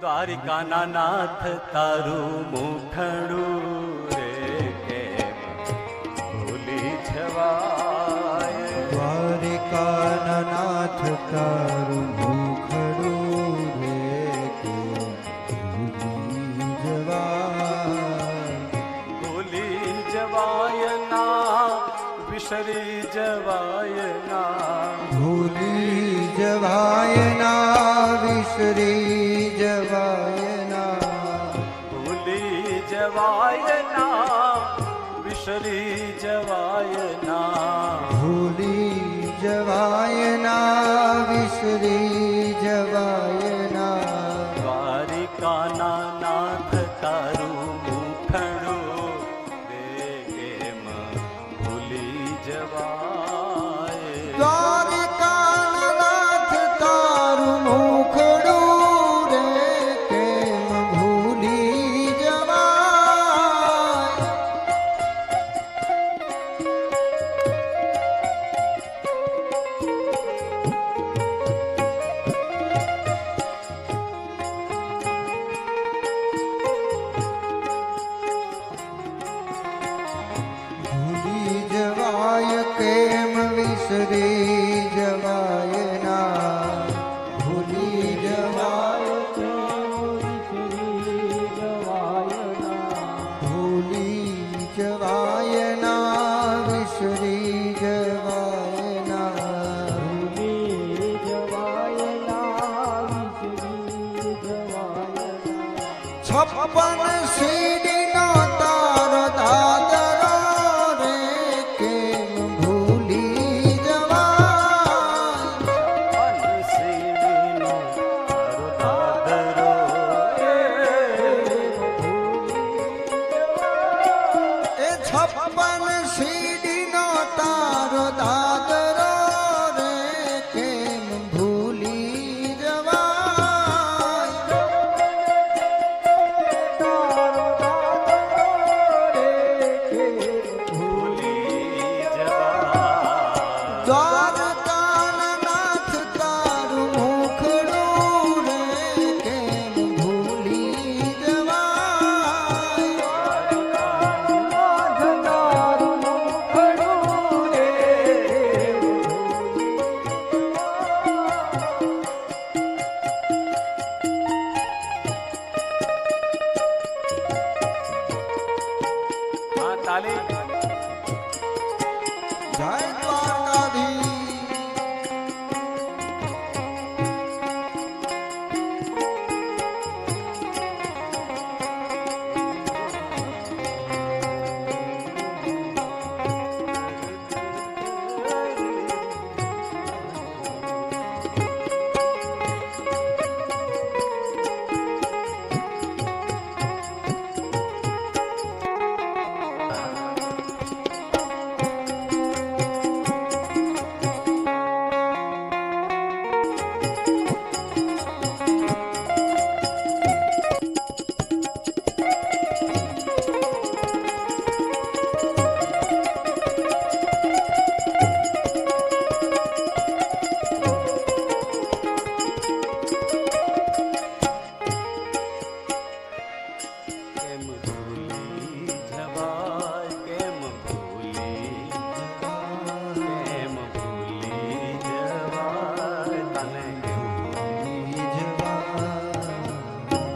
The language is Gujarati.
દ્વારિકાના નાથ તારું મુખડું રે કેમ ભૂલી જવાય? દ્વારિકાના નાથ તારું મુખડું રે કે ભૂલી જવાય? ભૂલી જવાય ના વિસરી જવાય ના. ભૂલી જવાય ના વિસરી ના ભૂલી જવાય ના વિસરી જવાય ના દ્વારિકાના નાથ તારું મુખડું રે કેમ ભૂલી જવાય વિસરી જવાય ના ભૂલી જવાય કેમ વિસરી જવાય ના ભૂલી જવાય ના વિસરી જવાય ના ભૂલી જવાય ના વિસરી છપ્પન સીડીનો તારો દાદ છપ્પન સીડી નો તારો દાદરો રે કેમ ભૂલી જવાય તારો દાદરો રે કેમ ભૂલી જવાય ¿vale?